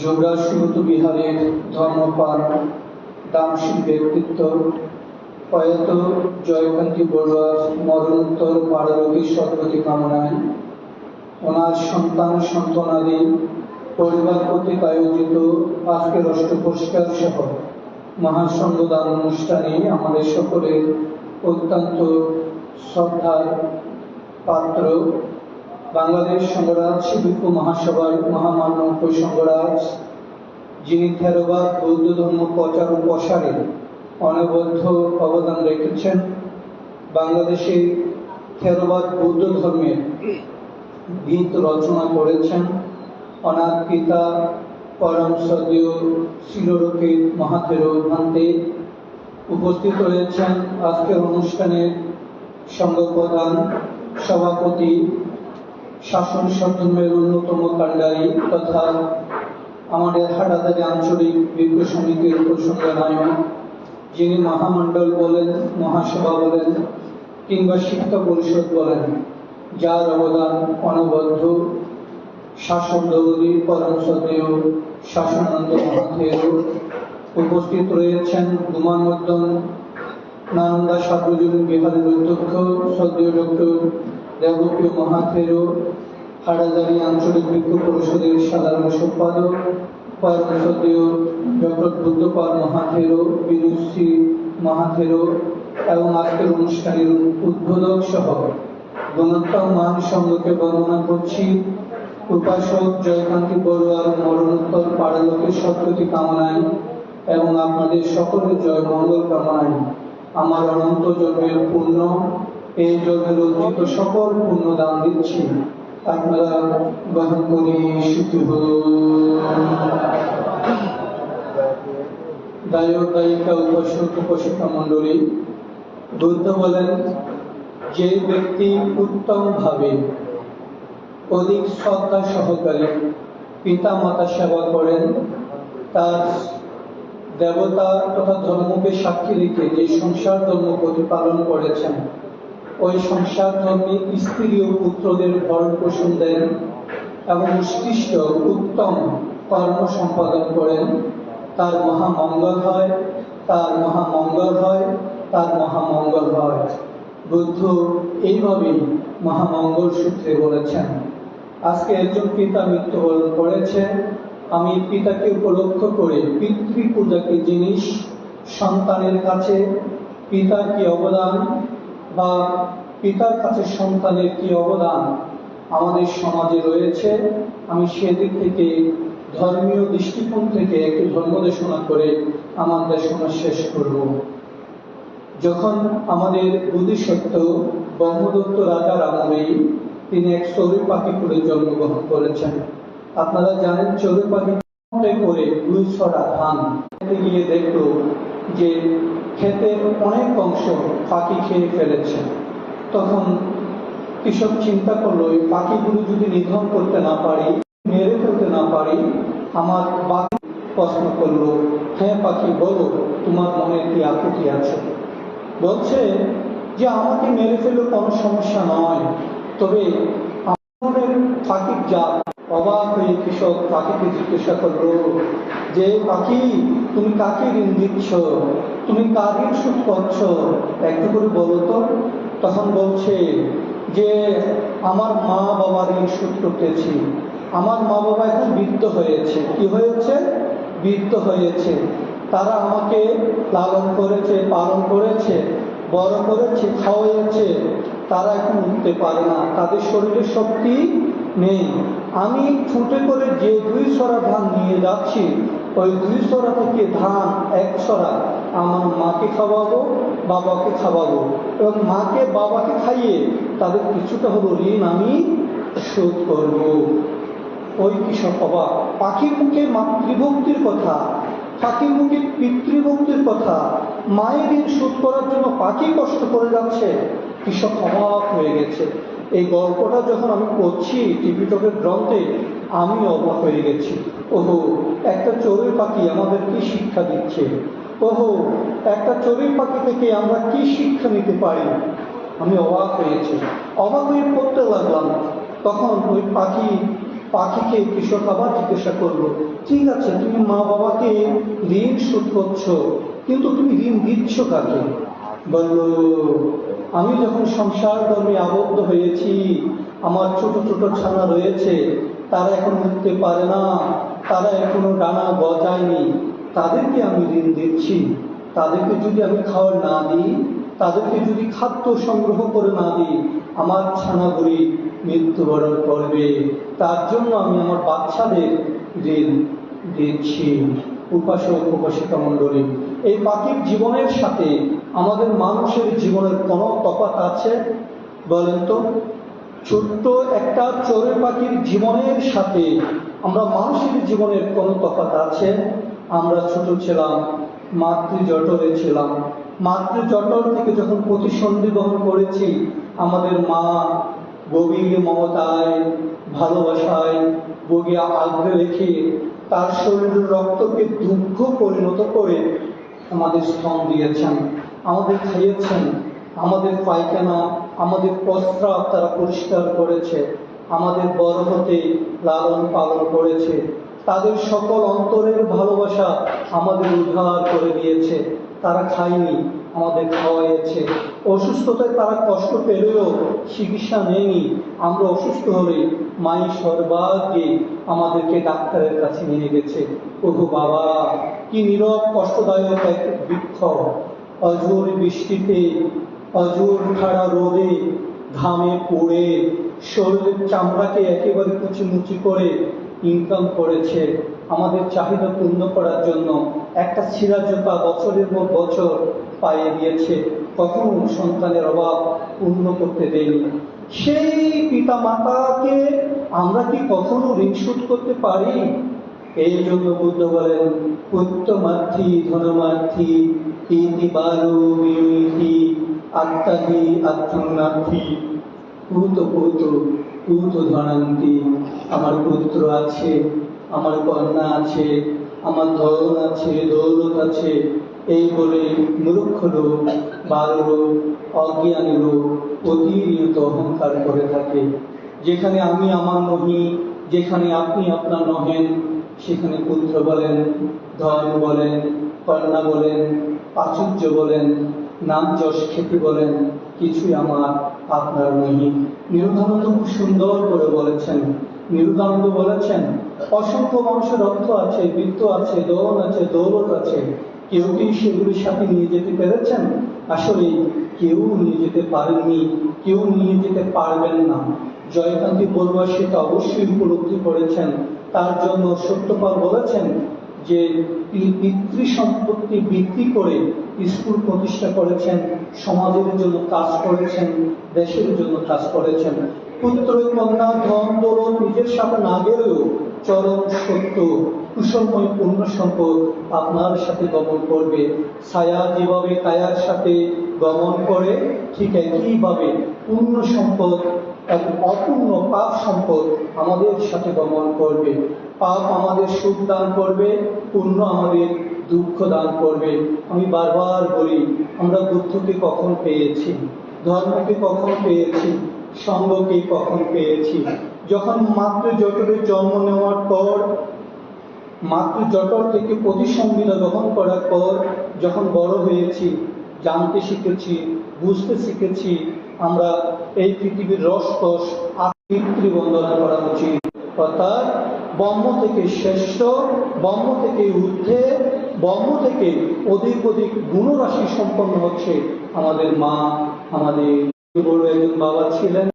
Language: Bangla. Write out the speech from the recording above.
যুবরাজ সুরত বিহারের ধর্মপাল দামশীল ব্যক্তিত্ব প্রয়াত জয়কান্তি বড়ুয়ার মরণোত্তর পারলৌকিক সদ্গতি কামনায়। ওনার সন্তান সন্তানাদি পরিবার কর্তৃক আয়োজিত আজকের অষ্ট পুরস্কার সহ মহাসংঘ দান অনুষ্ঠানে আমাদের সকলের অত্যন্ত শ্রদ্ধার পাত্র। বাংলাদেশ সংগরাজ শিবিক মহাসভার মহামান্য সংগরাজ, যিনি থেরবাদ, বৌদ্ধ ধর্ম, প্রচার ও প্রসারে অনবদ্য অবদান রেখেছেন, বাংলাদেশে থেরবাদ বৌদ্ধ ধর্মের গীত রচনা করেছেন। অনাথ পিতা পরম সদীয় শিলরকিত মহাথের ভান্তে উপস্থিত রয়েছেন। আজকের অনুষ্ঠানের সংঘ প্রধান সভাপতি শাসন সদনের অন্যতম কাণ্ডারী তথা আমাদের হাটাদারি আঞ্চলিক বিজ্ঞ সমিতির প্রসঙ্গ নায়ক যিনি মহামণ্ডল বলেন, মহাসভা বলেন কিংবা শিক্ষা পরিষদ বলেন, যার অবদান অনবদ্য শাসন দৌড়ি পরম সদেয় শাসনানন্দ মহাথেয়। উপস্থিত রয়েছেন গুমান মর্দন নানন্দা সার্বজনীন বিহারের অধ্যক্ষ সদীয় ডক্টর দেবপ্রিয় মহাথেরো, হাড়াজারি আঞ্চলিক বিজ্ঞ পরিষদের সাধারণ সম্পাদক ডক্টর বুদ্ধপাল মহাথেরো মহাথেরো এবং আজকের অনুষ্ঠানের উদ্বোধক সহ মান বর্ণনা করছি। উপাসক জয়কান্তি বড়ুয়ার মরণোত্তর পারলোকের সত্যতি কামনায় এবং আপনাদের সকলের জয় মঙ্গল কামনায়। আমার অনন্ত জন্মের পূর্ণ এই জন্মের অর্জিত সকল পূর্ণ দান দিচ্ছি। আপনারা গ্রহণ করি সুখী দায়ক দায়িকা বলেন, যে ব্যক্তি উত্তম ভাবে অধিক শ্রদ্ধা সহকারে পিতা মাতা সেবা করেন, তার দেবতা তথা ধর্মকে সাক্ষী রেখে যে সংসার ধর্ম প্রতিপালন করেছেন ওই সংসার ধর্মে স্ত্রী ও পুত্রদের ভরণ পোষণ দেন এবং উৎকৃষ্ট উত্তম কর্ম সম্পাদন করেন। তার মহামঙ্গল হয়, তার মহামঙ্গল হয়, তার মহামঙ্গল হয়। বুদ্ধ এইভাবেই মহামঙ্গল সূত্রে বলেছেন, আজকে একজন পিতা মৃত্যুবরণ করেছে। আমি পিতাকে উপলক্ষ করে পিতৃ পূজাকে জিনিস সন্তানের কাছে, পিতার কি অবদান? বা পিতার কাছে সন্তানের কি অবদান আমাদের সমাজে রয়েছে, আমি সেদিক থেকে ধর্মীয় দৃষ্টিকোণ থেকে একটি ধর্ম দেশনা করে আমার দেশনা শেষ করব। যখন আমাদের বুদ্ধিসত্ত্ব ব্রহ্মদত্ত রাজার আমলেই তিনি এক চড়ুই পাখি করে জন্মগ্রহণ করেছেন। আপনারা জানেন চড়ুই পাখি করে দুই ছড়া ধান গিয়ে দেখল যে ক্ষেতের অনেক অংশ পাখি খেয়ে ফেলেছে। তখন কৃষক চিন্তা করল, এই পাখিগুলো যদি নিধন করতে না পারি, মেরে ফেলতে না পারি, আমার বাকি প্রশ্ন করল হ্যাঁ পাখি, বলো, তোমার মনে কি আকুতি আছে? বলছে যে আমাকে মেরে ফেললে কোনো সমস্যা নয়, তবে আমাদের পাখির জাত অবাক হয়ে কৃষক পাখিকে জিজ্ঞাসা করল, যে পাখি, তুমি কাকে ঋণ দিচ্ছ? তুমি কার ঋণ করছ? একটু করে বলো তো। তখন বলছে, যে আমার মা বাবার ঋণ সুখ করতেছি। আমার মা বাবা এখন বৃদ্ধ হয়েছে। কি হয়েছে? বৃদ্ধ হয়েছে। তারা আমাকে লালন করেছে, পালন করেছে, বড় করেছে খাওয়াইছে তারা এখন উঠতে পারে না। তাদের শরীরের শক্তি নেই। আমি ছুটে করে যে দুই সরা ধান নিয়ে যাচ্ছি, ওই দুই সরা থেকে ধান এক সরা আমার মাকে খাওয়াবো, বাবাকে খাওয়াবো এবং মাকে, বাবাকে খাইয়ে তাদের কিছুটা হলো ঋণ আমি শোধ করব। ওই কৃষক অবাক। পাখির মুখে মাতৃভক্তির কথা, পাখির মুখে পিতৃভক্তির কথা, মায়ের ঋণ শোধ করার জন্য পাখি কষ্ট করে যাচ্ছে, কৃষক অবাক হয়ে গেছে। এই গল্পটা যখন আমি পড়ছি টিভিটকের গ্রন্থে, আমি অবাক হয়ে গেছি। ওহো, একটা চড়ুই পাখি আমাদের কি শিক্ষা দিচ্ছে? ওহো, একটা চড়ুই পাখি থেকে আমরা কি শিক্ষা নিতে পারি? আমি অবাক হয়েছি অবাক হয়ে পড়তে লাগলাম। তখন ওই পাখি, পাখিকে কৃষক আবার জিজ্ঞাসা করল, ঠিক আছে, তুমি মা বাবাকে ঋণ শোধ করছ, কিন্তু তুমি ঋণ দিচ্ছ কাকে? বলল আমি যখন সংসার ধর্মে আবদ্ধ হয়েছি, আমার ছোট ছোট ছানা রয়েছে, তারা এখন উঠতে পারে না, তারা এখনও ডানা গজায়নি, তাদেরকে আমি ঋণ দিচ্ছি। তাদেরকে যদি আমি খাওয়ার না দিই, তাদেরকে যদি খাদ্য সংগ্রহ করে না দিই, আমার ছানাগুলি মৃত্যুবরণ করবে। তার জন্য আমি আমার বাচ্চাদের ঋণ দিচ্ছি। উপাসক উপাসিকা মণ্ডলী। এই পাখির জীবনের সাথে আমাদের মানুষের জীবনের কোনো তফাত আছে? বলেন তো, ছোট্ট একটা চড়ুই পাখির জীবনের সাথে আমরা মানুষের জীবনের কোনো তফাত আছে? আমরা ছোট ছিলাম মাতৃ জটরে ছিলাম। মাতৃ জটর থেকে যখন প্রতিসন্ধি গ্রহণ করেছি, আমাদের মা গভীর মমতায়, ভালোবাসায় বগিয়া আগ্রে রেখে তার শরীরের রক্তকে দুঃখ পরিণত করে আমাদের স্তন দিয়েছেন, আমাদের খাইয়েছেন, আমাদের পায়খানা, আমাদের প্রস্রাব তারা পরিষ্কার করেছে, আমাদের বড় হতে লালন পালন করেছে, তাদের সকল অন্তরের ভালোবাসা আমাদের উদ্ধার করে দিয়েছে। তারা খায়নি, আমাদের খাওয়াইয়েছে। অসুস্থতায় তারা কষ্ট পেলেও চিকিৎসা নেয়নি। আমরা অসুস্থ হলে মাই সর্বাগ্যে আমাদেরকে ডাক্তারের কাছে নিয়ে গেছে। ওগো বাবা, কি নীরব, কষ্টদায়ক এক বৃক্ষ। অজোর বৃষ্টিতে, অজোর খাড়া রোদে ঘামে পড়ে, শরীরের চামড়াকে একেবারে কুচিমুচি করে ইনকাম করেছে। আমাদের চাহিদা পূর্ণ করার জন্য একটা ছিঁড়া জোতা বছরের পর বছর পাইয়ে দিয়েছে কখনো সন্তানের অভাব পূর্ণ করতে দেয়নি। সেই পিতা মাতাকে আমরা কি কখনো ঋণ করতে পারি? এই জন্য বুদ্ধ বলেন পুত্রমার্থী ধনমার্থী, ইতি বিমিতি আত্মাহি আত্মনার্থী। পুত পুত পুত ধনান্তি, আমার পুত্র আছে আমার কন্যা আছে, আমার ধন আছে, দৌলত আছে। এই বলে মূর্খ লোক বাল লোক, অজ্ঞানী লোক অতিরিক্ত অহংকার করে থাকে। যেখানে আমি আমার নহি যেখানে আপনি আপনার নহেন, সেখানে পুত্র বলেন, ধন বলেন, কন্যা বলেন, প্রাচুর্য বলেন, নাম যশ খ্যাতি বলেন, কিছুই আমার আপনার নহি নিরুদানন্দ খুব সুন্দর করে বলেছেন নিরুদানন্দ বলেছেন। অসংখ্য মানুষের অর্থ আছে, বৃত্ত আছে দৌন আছে, দৌলত আছে। কেউ কি সেগুলির সাথে নিয়ে যেতে পেরেছেন? আসলে কেউ নিয়ে যেতে পারেননি, কেউ নিয়ে যেতে পারবেন না। জয়কান্তি বড়ুয়া সেটা অবশ্যই উপলব্ধি করেছেন। তার জন্য সত্যপাল বলেছেন যে, তিনি পিতৃ সম্পত্তি বৃদ্ধি করে স্কুল প্রতিষ্ঠা করেছেন, সমাজের জন্য কাজ করেছেন, দেশের জন্য কাজ করেছেন। পুত্র কন্যা ধন দৌলত নিজের সাথে না গেলেও চরম সত্য, কুশলময় পূর্ণ সম্পদ আপনার সাথে গমন করবে। ছায়া যেভাবে কায়ার সাথে গমন করে, ঠিক একইভাবে পূর্ণ সম্পদ এবং অপূর্ণ পাপ সম্পদ আমাদের সাথে গমন করবে। পাপ আমাদের সুখ দান করবে, পুণ্য আমাদের দুঃখ দান করবে। আমি বারবার বলি, আমরা বুদ্ধকে কখন পেয়েছি? ধর্মকে কখন পেয়েছি? সঙ্গকে কখন পেয়েছি? যখন মাত্র জটরে জন্ম নেওয়ার পর মাত্র জটর থেকে প্রতিসংবিধা গ্রহণ করার পর যখন বড় হয়েছি, জানতে শিখেছি, বুঝতে শিখেছি, আমরা এই পৃথিবীর রসকস পিতৃ বন্দনা করা উচিত। অর্থাৎ ব্রহ্ম থেকে শ্রেষ্ঠ, ব্রহ্ম থেকে ঊর্ধ্বে, ব্রহ্ম থেকে অধিক অধিক গুণরাশি সম্পন্ন হচ্ছে আমাদের মা, আমাদের একজন বাবা ছিলেন।